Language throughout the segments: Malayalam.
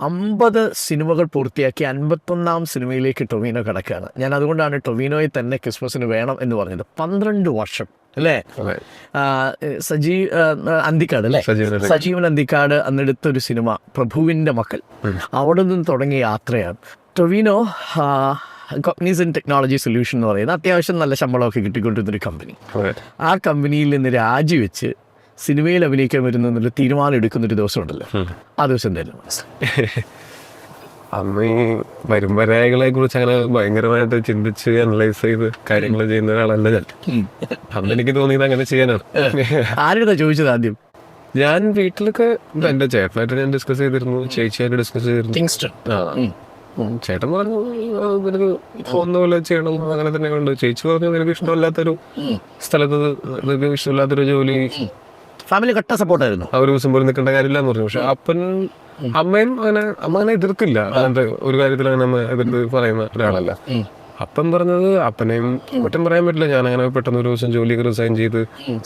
അമ്പത് സിനിമകൾ പൂർത്തിയാക്കി അൻപത്തൊന്നാം സിനിമയിലേക്ക് ടൊവിനോ കിടക്കുകയാണ്. ഞാൻ അതുകൊണ്ടാണ് ടൊവിനോയെ തന്നെ ക്രിസ്മസിന് വേണം എന്ന് പറഞ്ഞത്. പന്ത്രണ്ട് വർഷം അല്ലേ? സജീവ് അന്തിക്കാട് അല്ലേ? സജീവൻ അന്തിക്കാട്. അന്നെടുത്ത ഒരു അന്നെടുത്തൊരു സിനിമ പ്രഭുവിന്റെ മക്കൾ. അവിടെ നിന്ന് തുടങ്ങിയ യാത്രയാണ്. ടൊവിനോ കോഗ്നീസൻ ടെക്നോളജി സൊല്യൂഷൻ എന്ന് പറയുന്ന അത്യാവശ്യം നല്ല ശമ്പളമൊക്കെ കിട്ടിക്കൊണ്ടിരുന്നൊരു കമ്പനി ആ കമ്പനിയിൽ നിന്ന് രാജിവെച്ച് സിനിമയിൽ അഭിനയിക്കാൻ വരുന്ന എന്നൊരു തീരുമാനം എടുക്കുന്നൊരു ദിവസം ഉണ്ടല്ലോ ആ ദിവസം എന്തായാലും അന്ന് ഈ വരുമ്പരായകളെ കുറിച്ച് അങ്ങനെ ഭയങ്കരമായിട്ട് ചിന്തിച്ച് അനലൈസ് ചെയ്ത് കാര്യങ്ങൾ ചെയ്യുന്ന ഒരാളല്ല ഞാൻ. അന്ന് എനിക്ക് തോന്നിയത് അങ്ങനെ ചെയ്യാനാണ്. ആരുടെ ചോദിച്ചത് ആദ്യം? ഞാൻ വീട്ടിലൊക്കെ എന്റെ ചേട്ടനായിട്ട് ഞാൻ ഡിസ്കസ് ചെയ്തിരുന്നു ചേച്ചിയായിട്ട് ഡിസ്കസ് ചെയ്തിരുന്നു. ചേട്ടൻ പറഞ്ഞു "ആ, നിനക്ക് തോന്നുന്ന പോലെ ചെയ്യണം അങ്ങനെ തന്നെ കൊണ്ട് ചേച്ചി പറഞ്ഞു നിനക്ക് ഇഷ്ടമല്ലാത്തൊരു സ്ഥലത്ത് നിനക്ക് ഇഷ്ടമില്ലാത്തൊരു ജോലി. ഫാമിലി കട്ട സപ്പോർട്ടായിരുന്നു. ആ ഒരു ദിവസം പോലും നിൽക്കേണ്ട കാര്യമില്ല എന്ന് പറഞ്ഞു. പക്ഷെ അപ്പൻ അമ്മയും അങ്ങനെ അമ്മ അങ്ങനെ എതിർക്കില്ല അങ്ങനത്തെ ഒരു കാര്യത്തിൽ അങ്ങനെ അമ്മ എതിർത്ത് പറയുന്ന ഒരാളല്ല. അപ്പൻ പറഞ്ഞത് അപ്പനെയും കുറ്റം പറയാൻ പറ്റില്ല. ഞാൻ അങ്ങനെ പെട്ടെന്ന് ഒരു ദിവസം ജോലിയൊക്കെ റിസൈൻ ചെയ്ത്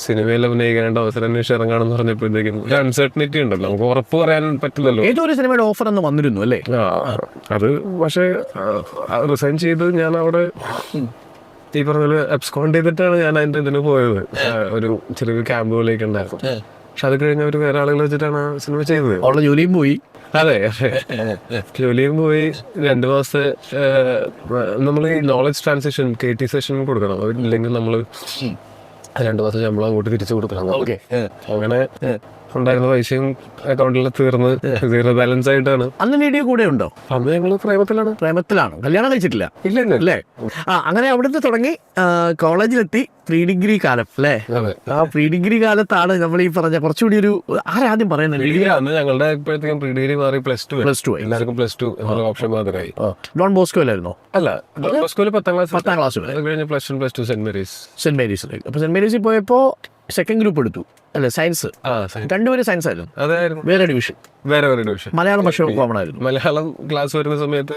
സിനിമയിൽ അഭിനയിക്കാനായിട്ട് അവസരം അന്വേഷിച്ച് ഇറങ്ങാണെന്ന് പറഞ്ഞപ്പോഴത്തേക്കും ഒരു അൺസർട്ടനിറ്റി ഉണ്ടല്ലോ. നമുക്ക് ഉറപ്പ് പറയാൻ പറ്റില്ലല്ലോ. ഏതോ ഒരു സിനിമയുടെ ഓഫർ ഒന്ന് വന്നിരുന്നു അല്ലേ? ആ അത് പക്ഷേ റിസൈൻ ചെയ്ത് ഞാൻ അവിടെ ഈ പറഞ്ഞ അബ്സ്കോണ്ട് ചെയ്തിട്ടാണ് ഞാൻ അതിന്റെ ഇതിന് പോയത്. ഒരു ചെറിയൊരു ക്യാമ്പ് പോലെയൊക്കെ ഉണ്ടായിരുന്നു. പക്ഷെ അത് കഴിഞ്ഞ ഒരു വേറെ ആളുകൾ വെച്ചിട്ടാണ് സിനിമ ചെയ്തത്. അവളുടെ ജോലിയും പോയി. അതെ. ജോലിയും പോയി. രണ്ട് മാസത്തെ നമ്മൾ ഈ knowledge transaction K T session കൊടുക്കണം ഇല്ലെങ്കിൽ നമ്മൾ രണ്ട് മാസം ശമ്പളം അങ്ങോട്ട് തിരിച്ചു കൊടുക്കണം. അങ്ങനെ ഉണ്ടായിരുന്ന പൈസയും അക്കൗണ്ടിൽ തീർന്ന് സീറോ ബാലൻസ് ആയിട്ടാണ്. അന്ന് വീഡിയോ കൂടെ ഉണ്ടോ? അന്ന് ഞങ്ങൾ പ്രേമത്തിലാണ്. പ്രേമത്തിലാണ്. കല്യാണം കഴിച്ചിട്ടില്ല? ഇല്ല അല്ലേ? ആ അങ്ങനെ അവിടുന്ന് തുടങ്ങി കോളേജിലെത്തി പ്രീ ഡിഗ്രി കാലം അല്ലേ? ആ പ്രീ ഡിഗ്രി കാലത്താണ് നമ്മൾ ഈ പറഞ്ഞ കുറച്ചുകൂടി ഒരു ആരാദ്യം പറയുന്നത്? ഡിഗ്രി അന്ന് ഞങ്ങളുടെ ഇപ്പോഴത്തേക്കും പ്രീ ഡിഗ്രി മാറി പ്ലസ് ടു പ്ലസ് ടു എല്ലാവർക്കും പ്ലസ് ടു ഓപ്ഷൻ മാത്രമായി. ഡോൺ ബോസ്കോ അല്ലായിരുന്നോ? അല്ല സ്കൂളിൽ പത്താം ക്ലാസ് പത്താം ക്ലാസ് കഴിഞ്ഞ് plus one plus two Saint Mary's Saint മേരീസിലേക്ക് അപ്പോൾ സെന്റ് മേരീസിൽ പോയപ്പോൾ സെക്കൻഡ് ഗ്രൂപ്പ് എടുത്തു. അല്ലെ സയൻസ് രണ്ടുപേരും സയൻസ് ആയിരുന്നു. അതായിരുന്നു. വേറെ ഡിവിഷൻ വേറെ വേറെ ഡിവിഷൻ മലയാളം പക്ഷേ കോമൺ ആയിരുന്നു. മലയാളം ക്ലാസ് വരുന്ന സമയത്ത്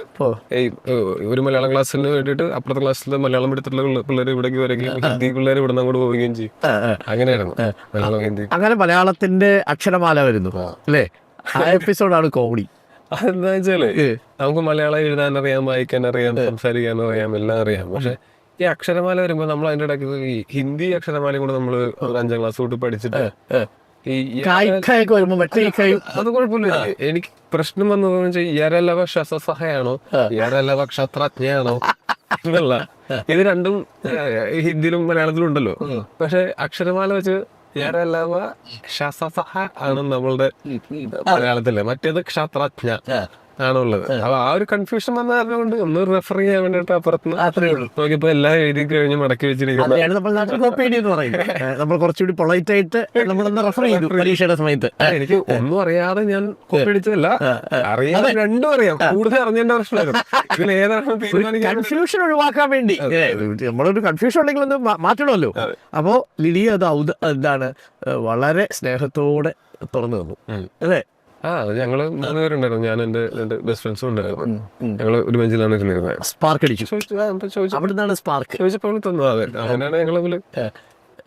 ഒരു മലയാളം ക്ലാസ്സിന് വേണ്ടിയിട്ട് അപ്പുറത്തെ ക്ലാസ്സിൽ മലയാളം എടുത്തിട്ടുള്ള പിള്ളേർ ഇവിടേക്ക് വരികയും ഹിന്ദി പിള്ളേർ ഇവിടെ അങ്ങോട്ട് പോവുകയും ചെയ്യും. അങ്ങനെയായിരുന്നു. മലയാളം ഹിന്ദി. അങ്ങനെ മലയാളത്തിന്റെ അക്ഷരമാല വരുന്നു. അല്ലേ? ആ എപ്പിസോഡാണ് കോമഡി അതെന്താ വെച്ചാൽ നമുക്ക് മലയാളം എഴുതാൻ അറിയാം വായിക്കാൻ അറിയാം സംസാരിക്കാൻ അറിയാം എല്ലാം അറിയാം. പക്ഷെ ഈ അക്ഷരമാല വരുമ്പോ നമ്മൾ അതിന്റെ ഇടയ്ക്ക് ഈ ഹിന്ദി അക്ഷരമാലയും കൂടെ നമ്മൾ ഒരു അഞ്ചാം ക്ലാസ് തൊട്ട് പഠിച്ചിട്ട് ഈ വരുമ്പോൾ അത് കുഴപ്പമില്ല. എനിക്ക് പ്രശ്നം വന്നതെന്ന് വെച്ചാൽ യാരല്ലവ ശസ്ത്രസഹയാണോ യാരല്ലവ ക്ഷത്രജ്ഞയാണോ എന്നല്ല ഇത് രണ്ടും ഹിന്ദിയിലും മലയാളത്തിലും ഉണ്ടല്ലോ. പക്ഷെ അക്ഷരമാല വെച്ച് യാരല്ലവ ശ്വസസഹ ആണ് നമ്മളുടെ മലയാളത്തിലെ. മറ്റേത് ക്ഷത്രജ്ഞ. ആണുള്ളത്. അപ്പൊ ആ ഒരു കൺഫ്യൂഷൻ വന്ന കാരണം കൊണ്ട് ഒന്ന് റെഫർ ചെയ്യാൻ വേണ്ടിട്ട് അപ്പുറത്ത് അത്രേ ഉള്ളൂ. നോക്കിയപ്പോ എല്ലാം എഴുതി കഴിഞ്ഞ് മടക്കി വെച്ചിരിക്കുന്നത് നമ്മൾ നാട്ടിൽ കോപ്പേഡി എന്ന് പറയുന്നത്. നമ്മൾ കുറച്ചുകൂടി പൊളൈറ്റ് ആയിട്ട് നമ്മളൊന്ന് റെഫർ ചെയ്തു പരീക്ഷയുടെ സമയത്ത്. എനിക്ക് ഒന്നും അറിയാതെ ഞാൻ കോപ്പി അടിച്ചതല്ല. അറിയാതെ രണ്ടും അറിയാം. കൂടുതൽ അറിഞ്ഞേണ്ട പ്രശ്നമായിരുന്നു ഇതിൽ ഏതാണ് കൺഫ്യൂഷൻ ഒഴിവാക്കാൻ വേണ്ടി. നമ്മളൊരു കൺഫ്യൂഷൻ ഉണ്ടെങ്കിൽ ഒന്ന് മാറ്റണമല്ലോ. അപ്പോ ലിലി അത് എന്താണ് വളരെ സ്നേഹത്തോടെ തുറന്നു തന്നു. അല്ലേ? ആ ഞങ്ങൾ ഞങ്ങൾ മൂന്ന് പേരുണ്ടായിരുന്നു ഞാൻ എന്റെ രണ്ട് ബെസ്റ്റ് ഫ്രണ്ട്സും ഉണ്ടായിരുന്നു. ഞങ്ങൾ ഒരു ബെഞ്ചിലാണ് ഇരുന്നിരുന്നത്. സ്പാർക്ക് അടിച്ചു അവിടുന്നാണ് സ്പാർക്ക് ചോദിച്ചപ്പോൾ തന്നു അതെ. അങ്ങനെയാണ് ഞങ്ങൾ തമ്മിൽ.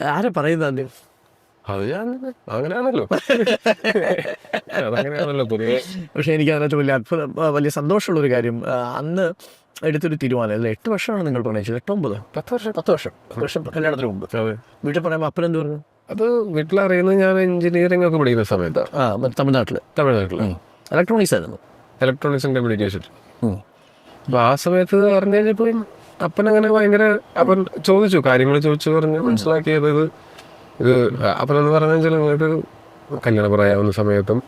ആരെ പറയുന്നത് അത് ഞാൻ അങ്ങനെയാണല്ലോ. അതങ്ങനെയാണല്ലോ പൊതുവെ. പക്ഷെ എനിക്ക് അതിനകത്ത് വലിയ അത്ഭുതം വലിയ സന്തോഷമുള്ള ഒരു കാര്യം അന്ന് എടുത്തൊരു തീരുമാനം. അല്ലേ എട്ട് വർഷമാണ് നിങ്ങൾ പ്രണയിച്ചത് എട്ടൊമ്പത്? പത്ത് വർഷം. പത്ത് വർഷം. വർഷം കല്യാണത്തിന് മുമ്പ്. വീട്ടിൽ പറയുമ്പോൾ അപ്പനെന്ത് പറഞ്ഞു? അത് വീട്ടിലറിയുന്നത് ഞാൻ എഞ്ചിനീയറിംഗ് ഒക്കെ പഠിക്കുന്ന സമയത്താണ് ആ തമിഴ്നാട്ടിൽ തമിഴ്നാട്ടിൽ ഇലക്ട്രോണിക്സ് ആയിരുന്നു. ഇലക്ട്രോണിക്സ് ആൻഡ് കമ്മ്യൂണിക്കേഷൻ അപ്പോൾ ആ സമയത്ത് അറിഞ്ഞു കഴിഞ്ഞപ്പോൾ അപ്പൻ അങ്ങനെ ഭയങ്കര അപ്പൻ ചോദിച്ചു കാര്യങ്ങൾ ചോദിച്ചു പറഞ്ഞ് മനസ്സിലാക്കിയത് ഇത്. ഇത് അപ്പനെന്ന് പറഞ്ഞു വെച്ചാൽ നിങ്ങൾക്ക് കല്യാണ പ്രായമാവുന്ന സമയത്തും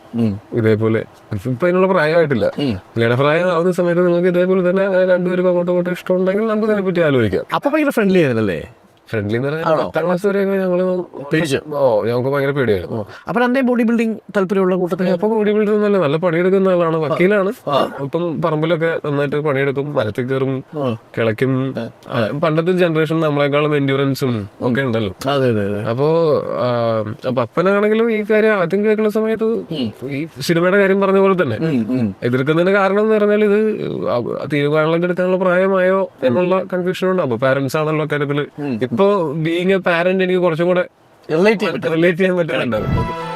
ഇതേപോലെ ഇപ്പൊ അതിനുള്ള പ്രായമായിട്ടില്ല. കല്യാണ പ്രായമാവുന്ന സമയത്ത് നിങ്ങൾക്ക് ഇതേപോലെ തന്നെ രണ്ടുപേരും അങ്ങോട്ടും ഇങ്ങോട്ടും ഇഷ്ടമുണ്ടെങ്കിൽ നമുക്ക് ഇതിനെപ്പറ്റി ആലോചിക്കാം. അപ്പൊ ഭയങ്കര ഫ്രണ്ട്ലി ആയിരുന്നല്ലേ? ഫ്രണ്ട്ലി എന്ന് പറഞ്ഞാൽ പത്താം ക്ലാസ് വരെ ഞങ്ങൾ പേടിച്ചു. ഓ ഞങ്ങൾക്ക് ഭയങ്കര പേടിയായിരുന്നു. അപ്പൊ ബോഡി ബിൽഡിംഗ് താല്പര്യമുള്ള കൂട്ടത്തിൽ അപ്പൊ ബോഡി ബിൽഡർ നല്ല നല്ല പണിയെടുക്കുന്ന ആളാണ് വക്കീലാണ്. ഇപ്പം പറമ്പിലൊക്കെ നന്നായിട്ട് പണിയെടുക്കും മരത്തിൽ കയറും കിളയ്ക്കും. ആ, പണ്ടത്തെ ജനറേഷൻ നമ്മളെക്കാളും എൻഡ്യൂറൻസും ഒക്കെ ഉണ്ടല്ലോ. അപ്പോ പപ്പനാണെങ്കിലും അപ്പൊ അപ്പനാണെങ്കിലും ഈ കാര്യം ആദ്യം കേൾക്കുന്ന സമയത്ത് ഈ സിനിമയുടെ കാര്യം പറഞ്ഞ പോലെ തന്നെ. എതിർക്കുന്നതിന് കാരണം എന്ന് പറഞ്ഞാൽ ഇത് തീരുമാനങ്ങളൊക്കെ എടുക്കാനുള്ള പ്രായമായോ എന്നുള്ള കൺഫ്യൂഷൻ ഉണ്ടാവും. പാരന്റ്സ് ആണല്ലോ കാര്യത്തിൽ ഇപ്പൊ ബീങ് എ പാരന്റ് എനിക്ക് കുറച്ചും കൂടെ റിലേറ്റ് ചെയ്യാൻ പറ്റുന്നുണ്ടാവും